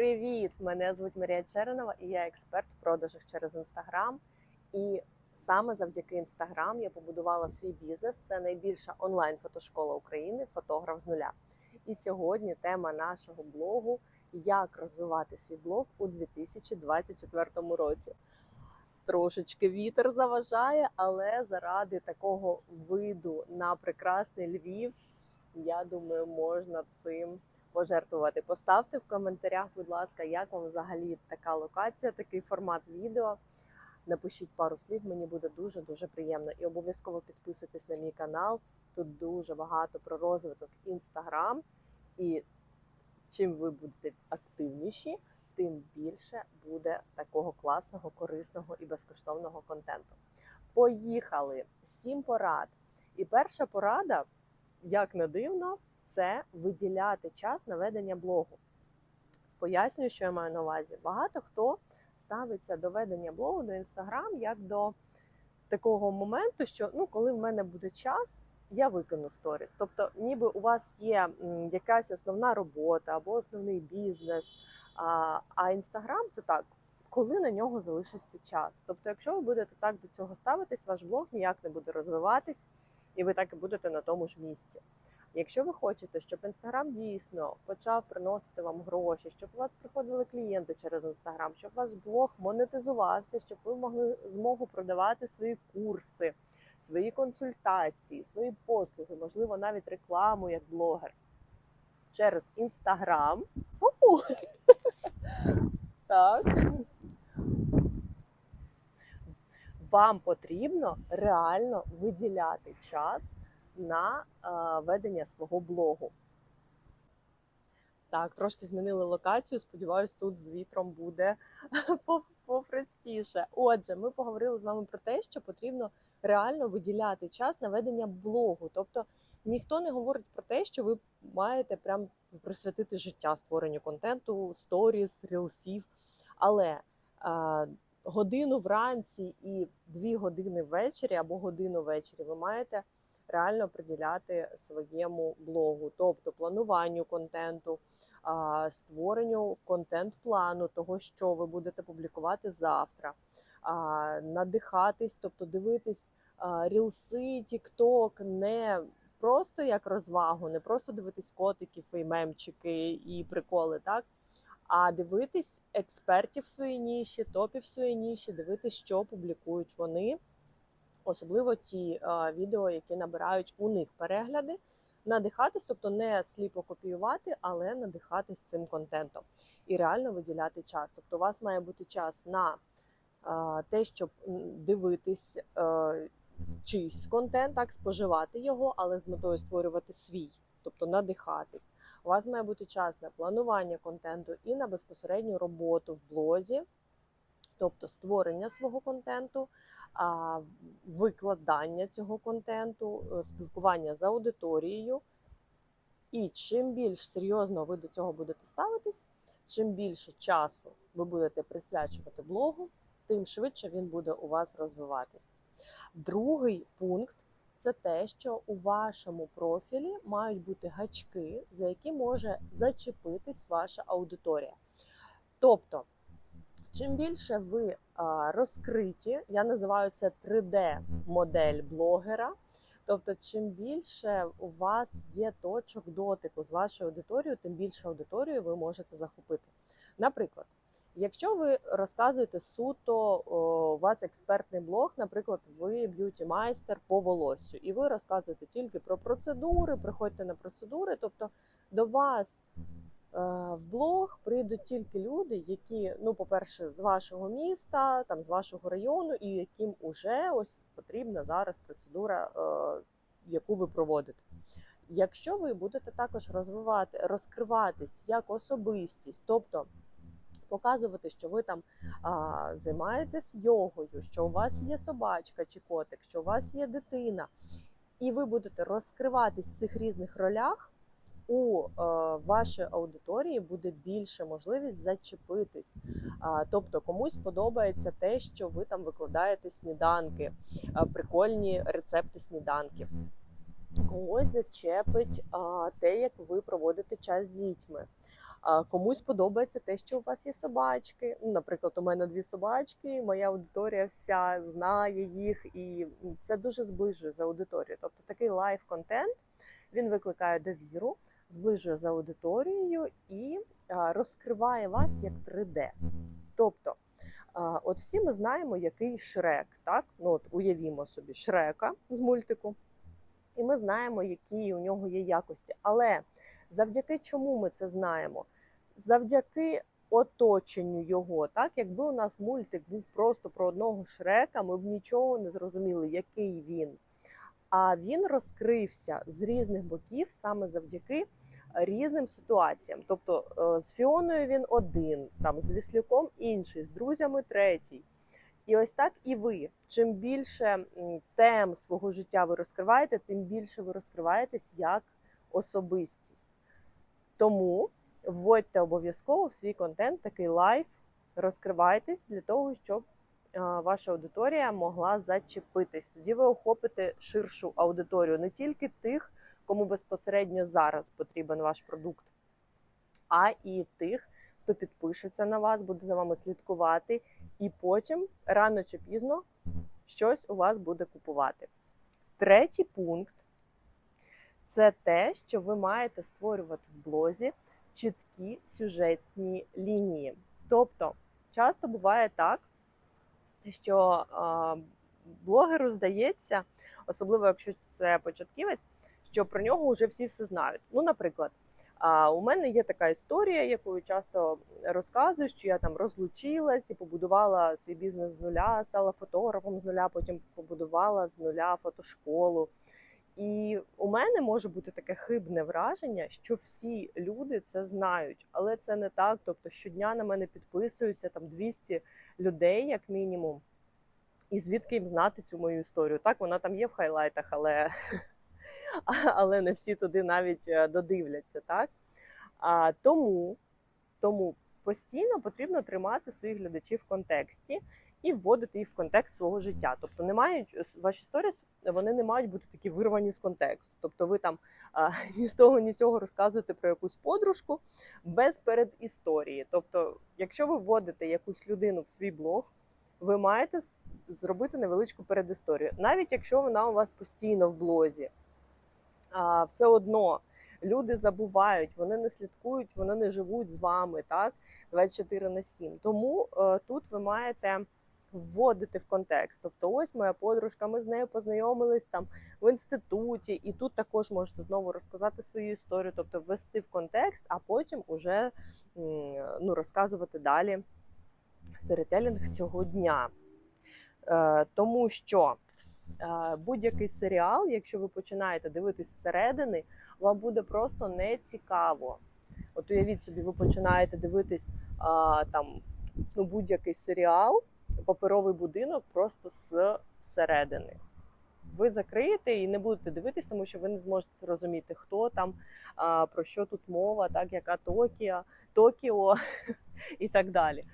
Привіт! Мене звуть Марія Черенова і я експерт в продажах через інстаграм. І саме завдяки інстаграм я побудувала свій бізнес. Це найбільша онлайн-фотошкола України, фотограф з нуля. І сьогодні тема нашого блогу як розвивати свій блог у 2024 році. Трошечки вітер заважає, але заради такого виду на прекрасний Львів, я думаю, можна цим пожертвувати. Поставте в коментарях, будь ласка, як вам взагалі така локація, такий формат відео. Напишіть пару слів, мені буде дуже дуже приємно. І обов'язково підписуйтесь на мій канал. Тут дуже багато про розвиток інстаграм. І чим ви будете активніші, тим більше буде такого класного, корисного і безкоштовного контенту. Поїхали! Сім порад. І перша порада, як не дивно, це виділяти час на ведення блогу. Пояснюю, що я маю на увазі. Багато хто ставиться до ведення блогу до інстаграм як до такого моменту, що ну, коли в мене буде час, я викону сторіс. Тобто, ніби у вас є якась основна робота або основний бізнес. А інстаграм це так, коли на нього залишиться час. Тобто, якщо ви будете так до цього ставитись, ваш блог ніяк не буде розвиватись, і ви так і будете на тому ж місці. Якщо ви хочете, щоб інстаграм дійсно почав приносити вам гроші, щоб у вас приходили клієнти через інстаграм, щоб ваш блог монетизувався, щоб ви могли змогу продавати свої курси, свої консультації, свої послуги, можливо, навіть рекламу як блогер через інстаграм. Так. Вам потрібно реально виділяти час на е, ведення свого блогу. Так, трошки змінили локацію. Сподіваюсь, тут з вітром буде попростіше. Отже, ми поговорили з вами про те, що потрібно реально виділяти час на ведення блогу. Тобто ніхто не говорить про те, що ви маєте прям присвятити життя створенню контенту, сторіс, рілсів. Але е, годину вранці і дві години ввечері або годину ввечері ви маєте реально приділяти своєму блогу, тобто плануванню контенту, створенню контент-плану, того, що ви будете публікувати завтра, надихатись, тобто дивитись рілси, тікток, не просто як розвагу, не просто дивитись котиків і мемчики і приколи, так. А дивитись експертів в своїй ніші, топів в своїй ніші, дивитись, що публікують вони особливо ті е, відео, які набирають у них перегляди, надихатись, тобто не сліпо копіювати, але надихатись цим контентом і реально виділяти час. Тобто, у вас має бути час на е, те, щоб дивитись е, чийсь контент, так споживати його, але з метою створювати свій, тобто надихатись. У вас має бути час на планування контенту і на безпосередню роботу в блозі, тобто створення свого контенту, викладання цього контенту, е, спілкування з аудиторією. І чим більш серйозно ви до цього будете ставитись, чим більше часу ви будете присвячувати блогу, тим швидше він буде у вас розвиватися. Другий пункт це те, що у вашому профілі мають бути гачки, за які може зачепитись ваша аудиторія. Тобто, чим більше ви розкриті, я називаю це 3D-модель блогера. Тобто, чим більше у вас є точок дотику з вашою аудиторією, тим більше аудиторію ви можете захопити. Наприклад, якщо ви розказуєте суто, у вас експертний блог, наприклад, ви б'юті-майстер по волосю, і ви розказуєте тільки про процедури, приходьте на процедури, тобто до вас в блог прийдуть тільки люди, які, ну, по-перше, з вашого міста, там з вашого району, і яким уже ось потрібна зараз процедура, е, яку ви проводите. Якщо ви будете також розвивати, розкриватись як особистість, тобто показувати, що ви там а, займаєтесь йогою, що у вас є собачка чи котик, що у вас є дитина, і ви будете розкриватись в цих різних ролях, у е, вашої аудиторії буде більше можливість зачепитись. Тобто комусь подобається те, що ви там викладаєте сніданки, прикольні рецепти сніданків. Когось зачепить те, як ви проводите час з дітьми. Комусь подобається те, що у вас є собачки. Наприклад, у мене дві собачки, моя аудиторія вся знає їх, і це дуже зближує за аудиторію. Тобто такий лайв-контент він викликає довіру, зближує за аудиторією і розкриває вас як 3D. Тобто, от всі ми знаємо, який шрек, так? Ну, от уявімо собі шрека з мультику, і ми знаємо, які у нього є якості. Але завдяки чому ми це знаємо? Завдяки оточенню його. Так, якби у нас мультик був просто про одного шрека, ми б нічого не зрозуміли, який він. А він розкрився з різних боків саме завдяки різним ситуаціям. Тобто е, з Фіоною він один, там з Віслюком інший, з друзями третій. І ось так і ви. Чим більше тем свого життя ви розкриваєте, тим більше ви розкриваєтесь як особистість. Тому вводьте обов'язково в свій контент такий лайф, розкривайтесь для того, щоб е, ваша аудиторія могла зачепитись. Тоді ви охопите ширшу аудиторію, не тільки тих, кому безпосередньо зараз потрібен ваш продукт, а і тих, хто підпишеться на вас, буде за вами слідкувати, і потім рано чи пізно щось у вас буде купувати. Третій пункт це те, що ви маєте створювати в блозі чіткі сюжетні лінії. Тобто, часто буває так, що блогеру здається, особливо якщо це початківець, що про нього вже всі все знають. Ну, наприклад, у мене є така історія, яку часто розказую, що я там розлучилась і побудувала свій бізнес з нуля, стала фотографом з нуля, потім побудувала з нуля фотошколу. І у мене може бути таке хибне враження, що всі люди це знають, але це не так. Тобто щодня на мене підписуються там 200 людей, як мінімум. І звідки їм знати цю мою історію? Так, вона там є в хайлайтах, але, але не всі туди навіть е, додивляться. Так? А, тому, тому постійно потрібно тримати своїх глядачів в контексті і вводити їх в контекст свого життя. Тобто не мають ваші сторіс, вони не мають бути такі вирвані з контексту. Тобто, ви там а, ні з того, ні з цього розказуєте про якусь подружку без передісторії. Тобто, якщо ви вводите якусь людину в свій блог, ви маєте зробити невеличку передісторію, навіть якщо вона у вас постійно в блозі. Все одно люди забувають, вони не слідкують, вони не живуть з вами так 24 на 7. Тому е, тут ви маєте вводити в контекст. Тобто, ось моя подружка, ми з нею познайомились там в інституті, і тут також можете знову розказати свою історію, тобто ввести в контекст, а потім уже ну, розказувати далі сторітелінг цього дня. Е, тому що будь-який серіал, якщо ви починаєте дивитись зсередини, вам буде просто не цікаво. От уявіть собі, ви починаєте дивитись а, там ну, будь-який серіал, паперовий будинок просто з середини. Ви закриєте і не будете дивитись, тому що ви не зможете зрозуміти, хто там, а, про що тут мова, так, яка Токіо, Токіо і так далі.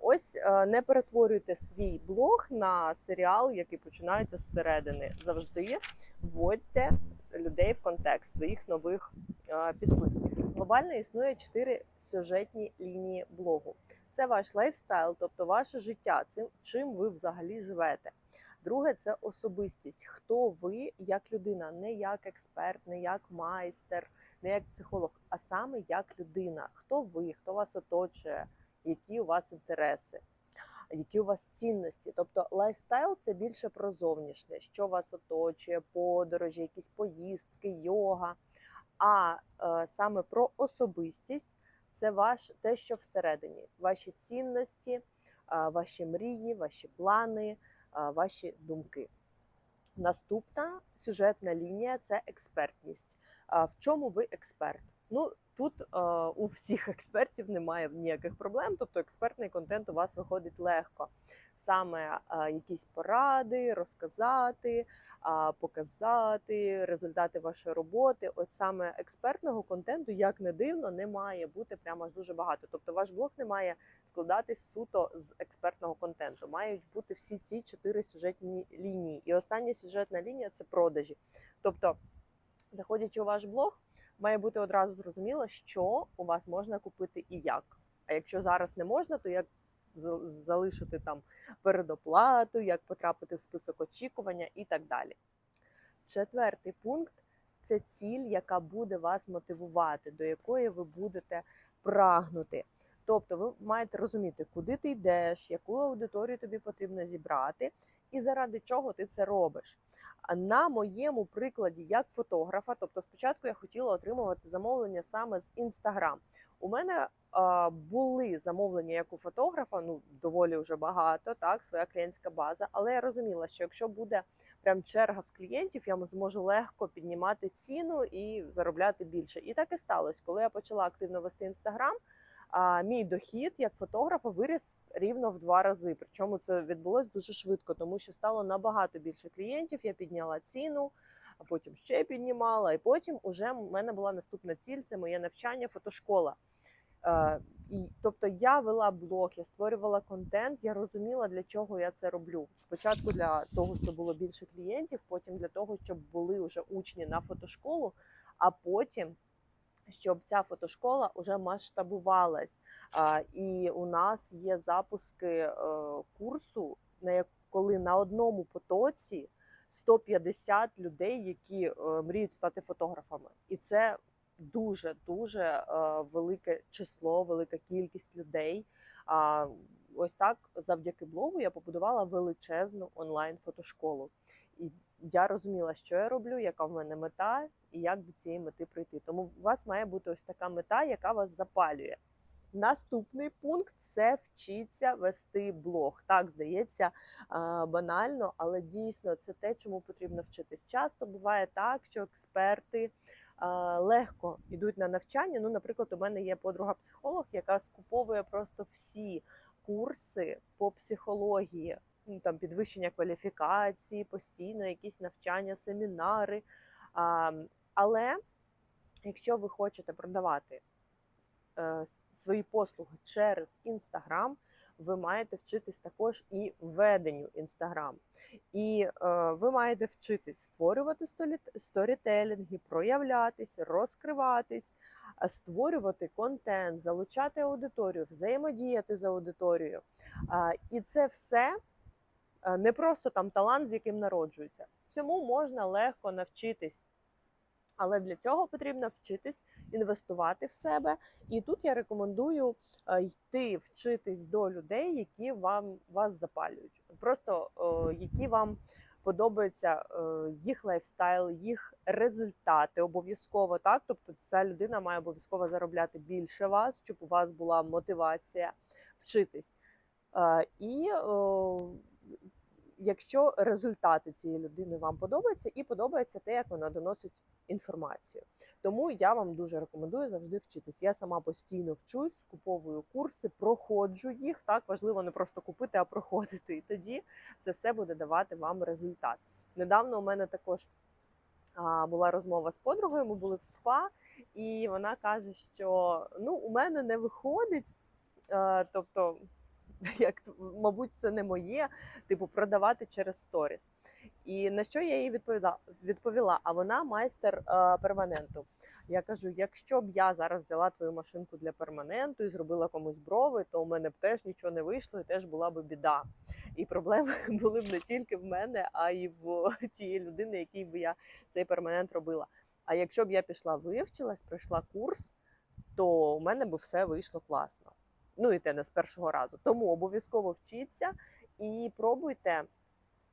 Ось е, не перетворюйте свій блог на серіал, який починається зсередини. Завжди вводьте людей в контекст своїх нових е, підписників. Глобально існує чотири сюжетні лінії блогу. Це ваш лайфстайл, тобто ваше життя, цим чим ви взагалі живете. Друге це особистість. Хто ви як людина, не як експерт, не як майстер, не як психолог, а саме як людина. Хто ви, хто вас оточує, які у вас інтереси, які у вас цінності. Тобто лайфстайл це більше про зовнішнє, що вас оточує, подорожі, якісь поїздки, йога. А е, саме про особистість це ваш те, що всередині, ваші цінності, е, ваші мрії, ваші плани, е, ваші думки. Наступна сюжетна лінія це експертність. В чому ви експерт? Ну тут е, у всіх експертів немає ніяких проблем, тобто експертний контент у вас виходить легко. Саме е, якісь поради, розказати, е, показати результати вашої роботи. От саме експертного контенту, як не дивно, не має бути прямо аж дуже багато. Тобто, ваш блог не має складатись суто з експертного контенту. Мають бути всі ці чотири сюжетні лінії. І остання сюжетна лінія це продажі. Тобто, заходячи у ваш блог, має бути одразу зрозуміло, що у вас можна купити і як. А якщо зараз не можна, то як залишити там передоплату, як потрапити в список очікування і так далі. Четвертий пункт це ціль, яка буде вас мотивувати, до якої ви будете прагнути. Тобто ви маєте розуміти, куди ти йдеш, яку аудиторію тобі потрібно зібрати, і заради чого ти це робиш. А на моєму прикладі як фотографа, тобто спочатку я хотіла отримувати замовлення саме з Instagram. У мене а, були замовлення як у фотографа, ну доволі вже багато, так, своя клієнтська база. Але я розуміла, що якщо буде прям черга з клієнтів, я зможу легко піднімати ціну і заробляти більше. І так і сталося. Коли я почала активно вести інстаграм, а мій дохід як фотографа виріс рівно в два рази. Причому це відбулось дуже швидко, тому що стало набагато більше клієнтів. Я підняла ціну, а потім ще піднімала. І потім уже в мене була наступна ціль це моє навчання, фотошкола. Е, і тобто я вела блог, я створювала контент, я розуміла, для чого я це роблю. Спочатку для того, щоб було більше клієнтів, потім для того, щоб були вже учні на фотошколу, а потім. Щоб ця фотошкола вже масштабувалась, і у нас є запуски е, курсу, на як- коли на одному потоці 150 людей, які е, мріють стати фотографами, і це дуже дуже е, велике число, велика кількість людей. А ось так завдяки блогу я побудувала величезну онлайн фотошколу. І я розуміла, що я роблю, яка в мене мета, і як до цієї мети прийти. Тому у вас має бути ось така мета, яка вас запалює. Наступний пункт це вчиться вести блог. Так здається банально, але дійсно це те, чому потрібно вчитись. Часто буває так, що експерти легко йдуть на навчання. Ну, наприклад, у мене є подруга-психолог, яка скуповує просто всі курси по психології, там підвищення кваліфікації, постійно якісь навчання, семінари. А, але якщо ви хочете продавати е, свої послуги через Інстаграм, ви маєте вчитись також і веденню Інстаграм. І е, ви маєте вчитись створювати сторітелінги, проявлятись, розкриватись, створювати контент, залучати аудиторію, взаємодіяти з аудиторією. А, І це все е, не просто там талант, з яким народжується. Цьому можна легко навчитись. Але для цього потрібно вчитись інвестувати в себе. І тут я рекомендую е, йти вчитись до людей, які вам вас запалюють. Просто е, які вам подобається е, їх лайфстайл, їх результати обов'язково так. Тобто, ця людина має обов'язково заробляти більше вас, щоб у вас була мотивація вчитись. Е, І е, якщо результати цієї людини вам подобаються, і подобається те, як вона доносить інформацію. Тому я вам дуже рекомендую завжди вчитись. Я сама постійно вчусь, скуповую курси, проходжу їх. Так важливо не просто купити, а проходити. І тоді це все буде давати вам результат. Недавно у мене також була розмова з подругою. Ми були в спа, і вона каже, що ну у мене не виходить. Е, тобто, як мабуть, це не моє, типу, продавати через сторіс. І на що я їй відповіла? відповіла? А вона майстер е, перманенту. Я кажу: якщо б я зараз взяла твою машинку для перманенту і зробила комусь брови, то у мене б теж нічого не вийшло, і теж була б біда. І проблеми були б не тільки в мене, а й в тієї людини, якій би я цей перманент робила. А якщо б я пішла, вивчилась, пройшла курс, то у мене б все вийшло класно. Ну і те не з першого разу. Тому обов'язково вчіться і пробуйте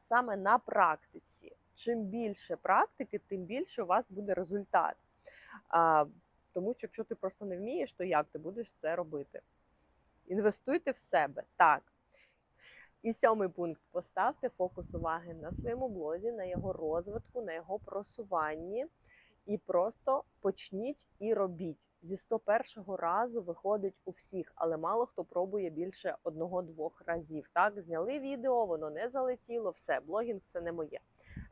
саме на практиці. Чим більше практики, тим більше у вас буде результат. А, тому що якщо ти просто не вмієш, то як ти будеш це робити? Інвестуйте в себе так. І сьомий пункт: поставте фокус уваги на своєму блозі, на його розвитку, на його просуванні. І просто почніть і робіть. Зі 101 разу виходить у всіх, але мало хто пробує більше одного-двох разів. Так, зняли відео, воно не залетіло, все, блогінг це не моє.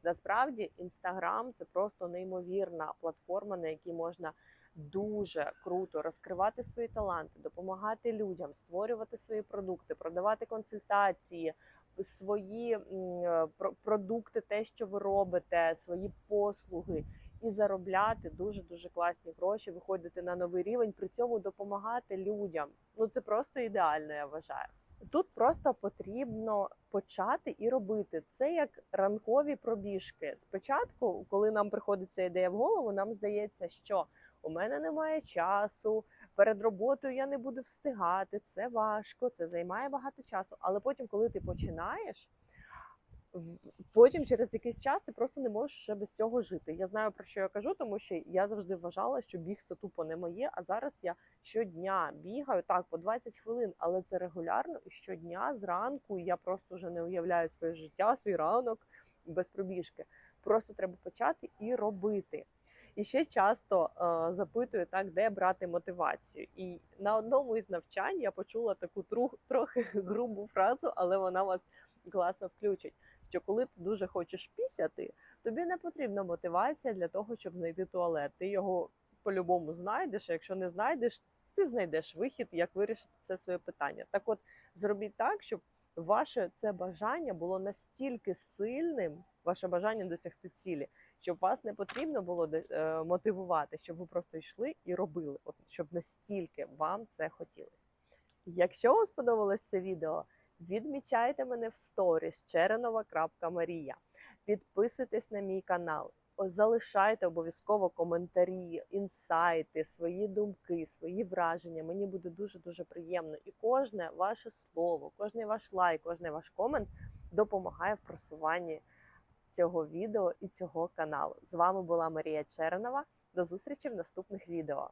Насправді, інстаграм це просто неймовірна платформа, на якій можна дуже круто розкривати свої таланти, допомагати людям, створювати свої продукти, продавати консультації, свої е, про- продукти, те, що ви робите, свої послуги. І заробляти дуже дуже класні гроші, виходити на новий рівень, при цьому допомагати людям. Ну це просто ідеально, я вважаю. Тут просто потрібно почати і робити це як ранкові пробіжки. Спочатку, коли нам приходить ця ідея в голову, нам здається, що у мене немає часу, перед роботою я не буду встигати, це важко, це займає багато часу. Але потім, коли ти починаєш, потім через якийсь час ти просто не можеш ще без цього жити. Я знаю про що я кажу, тому що я завжди вважала, що біг це тупо не моє. А зараз я щодня бігаю так по 20 хвилин, але це регулярно і щодня зранку я просто вже не уявляю своє життя, свій ранок без пробіжки. Просто треба почати і робити. І ще часто е, запитую так, де брати мотивацію. І на одному із навчань я почула таку трохи грубу фразу, але вона вас класно включить. Що коли ти дуже хочеш пісяти, тобі не потрібна мотивація для того, щоб знайти туалет. Ти його по-любому знайдеш. А якщо не знайдеш, ти знайдеш вихід, як вирішити це своє питання. Так, от зробіть так, щоб ваше це бажання було настільки сильним, ваше бажання досягти цілі, щоб вас не потрібно було е, мотивувати, щоб ви просто йшли і робили, от щоб настільки вам це хотілося. Якщо вам сподобалось це відео, відмічайте мене в сторіс черенова.марія. Підписуйтесь на мій канал. Залишайте обов'язково коментарі, інсайти, свої думки, свої враження. Мені буде дуже дуже приємно. І кожне ваше слово, кожний ваш лайк, кожний ваш комент допомагає в просуванні цього відео і цього каналу. З вами була Марія Чернова. До зустрічі в наступних відео.